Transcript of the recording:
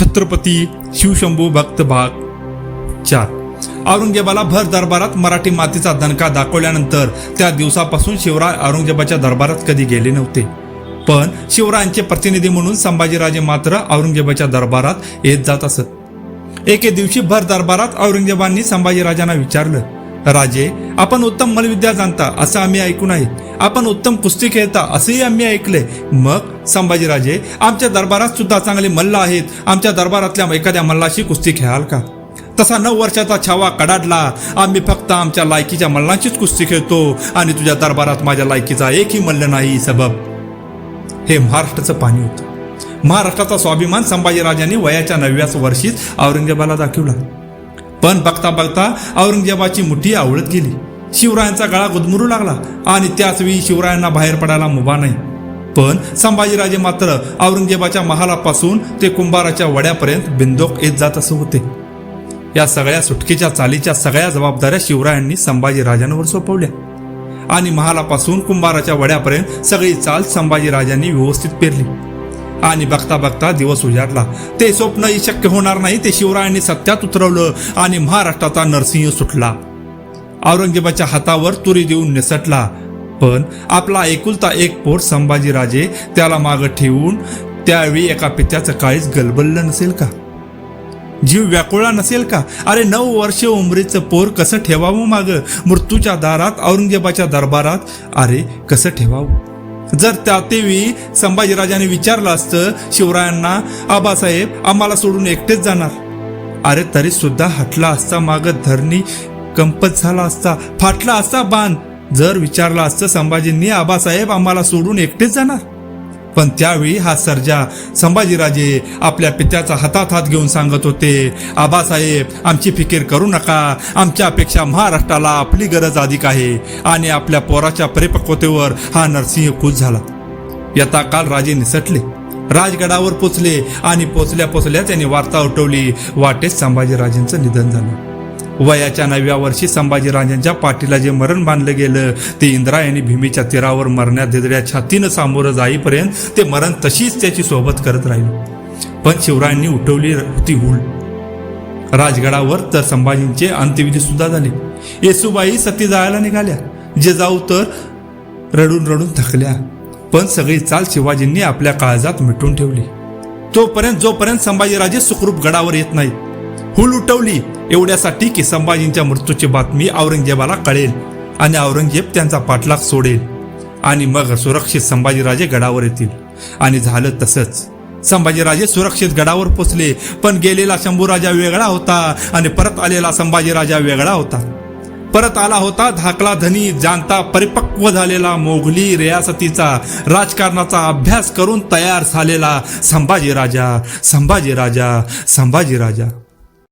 छत्रपती शिवशंभू भक्त भाग चार. औरंगजेबाला भर दरबारात मराठी मातीचा दणका दाखवल्यानंतर त्या दिवसापासून शिवराय औरंगजेबाच्या दरबारात कधी गेले नव्हते. पण शिवरायांचे प्रतिनिधी म्हणून संभाजीराजे मात्र औरंगजेबाच्या दरबारात येत जात असत. एके दिवशी भर दरबारात औरंगजेबांनी संभाजीराजांना विचारलं राजे आपण उत्तम मलविद्या जाणता असं आम्ही ऐकून आहे. आपण उत्तम कुस्ती खेळता असेही आम्ही ऐकले. मग संभाजीराजे आमच्या दरबारात सुद्धा चांगले मल्ल आहेत. आमच्या दरबारातल्या एखाद्या मल्लाशी कुस्ती खेळाल का? तसा नऊ वर्षाचा छावा कडाडला. आम्ही फक्त आमच्या लायकीच्या मल्लांचीच कुस्ती खेळतो आणि तुझ्या दरबारात माझ्या लायकीचा एकही मल्ल नाही सबब. हे महाराष्ट्राचं पाणी होतं. महाराष्ट्राचा स्वाभिमान संभाजीराजांनी वयाच्या नवव्याच वर्षीच औरंगजेबाला दाखवला. पण बघता बघता औरंगजेबाची मुठी आवळत गेली. शिवरायांचा गळा गुदमरू लागला आणि त्याच वेळी शिवरायांना बाहेर पडायला मुभा नाही. पण संभाजीराजे मात्र औरंगजेबाच्या महालापासून ते कुंभाराच्या वड्यापर्यंत बिंदोक येत जात असं होते. या सगळ्या सुटकेच्या चालीच्या सगळ्या जबाबदाऱ्या शिवरायांनी संभाजीराजांवर सोपवल्या. आणि महालापासून कुंभाराच्या वड्यापर्यंत सगळी चाल संभाजीराजांनी व्यवस्थित पेरली. आणि बघता बघता दिवस उजाडला. ते स्वप्नही शक्य होणार नाही ते शिवरायांनी सत्यात उतरवलं आणि महाराष्ट्राचा नरसिंह सुटला. औरंगजेबाच्या हातावर तुरी देऊन निसटला. पण आपला एकुलता एक पोर संभाजीराजे त्याला मागं ठेवून त्यावेळी एका पित्याचं काळीच गलबललं नसेल का? जीव व्याकुळा नसेल का? अरे नऊ वर्ष उमरीचं पोर कसं ठेवावं माग? मृत्यूच्या दारात औरंगजेबाच्या दरबारात अरे कसं ठेवावं? जर त्या तेवी संभाजीराजाने विचारलं असतं शिवरायांना आबासाहेब आम्हाला सोडून एकटेच जाणार. अरे तरी सुद्धा हटला असता माग धरणी कंपत झाला असता फाटला असता बांध. जर विचारलं असतं संभाजींनी आबासाहेब आम्हाला सोडून एकटेच जाणार. पण त्यावेळी हा सर्जा संभाजीराजे आपल्या पित्याचा हातात हात घेऊन सांगत होते आबासाहेब आमची फिकीर करू नका. आमच्यापेक्षा महाराष्ट्राला आपली गरज अधिक आहे आणि आपल्या पोराच्या परिपक्वतेवर हा नरसिंह खुश झाला. यथा काल राजे निसटले. राजगडावर पोचले आणि पोचल्या पोचल्या त्यांनी वार्ता उठवली. वाटेत संभाजीराजेंचं निधन झालं. वयाच्या नवव्या वर्षी संभाजीराजांच्या पाठीला जे मरण बांधलं गेलं ते इंद्रायणी भीमीच्या तीरावर मरण्यात दिदड्या छातीनं सामोरं जाईपर्यंत ते मरण तशीच त्याची सोबत करत राहिली. पण शिवरायांनी उठवली होती हुल. राजगडावर तर संभाजींचे अंत्यविधी सुद्धा झाले. येसुबाई सती जायला निघाल्या. जे जाऊ तर रडून रडून थकल्या. पण सगळी चाल शिवाजींनी आपल्या काळजात मिटून ठेवली. तोपर्यंत जोपर्यंत संभाजीराजे सुखरूप गडावर येत नाहीत हुल उठवली. एवढ्यासाठी की संभाजींच्या मृत्यूची बातमी औरंगजेबाला कळेल आणि औरंगजेब त्यांचा पाठलाग सोडेल. आणि मग सुरक्षित संभाजीराजे गडावर येतील. आणि झालं तसंच. संभाजीराजे सुरक्षित गडावर पोचले पण गेलेला शंभूराजा वेगळा होता आणि परत आलेला संभाजीराजा वेगळा होता. परत आला होता धाकला धनी जाणता परिपक्व झालेला मोघली रियासतीचा राजकारणाचा अभ्यास करून तयार झालेला संभाजीराजा संभाजीराजा संभाजीराजा.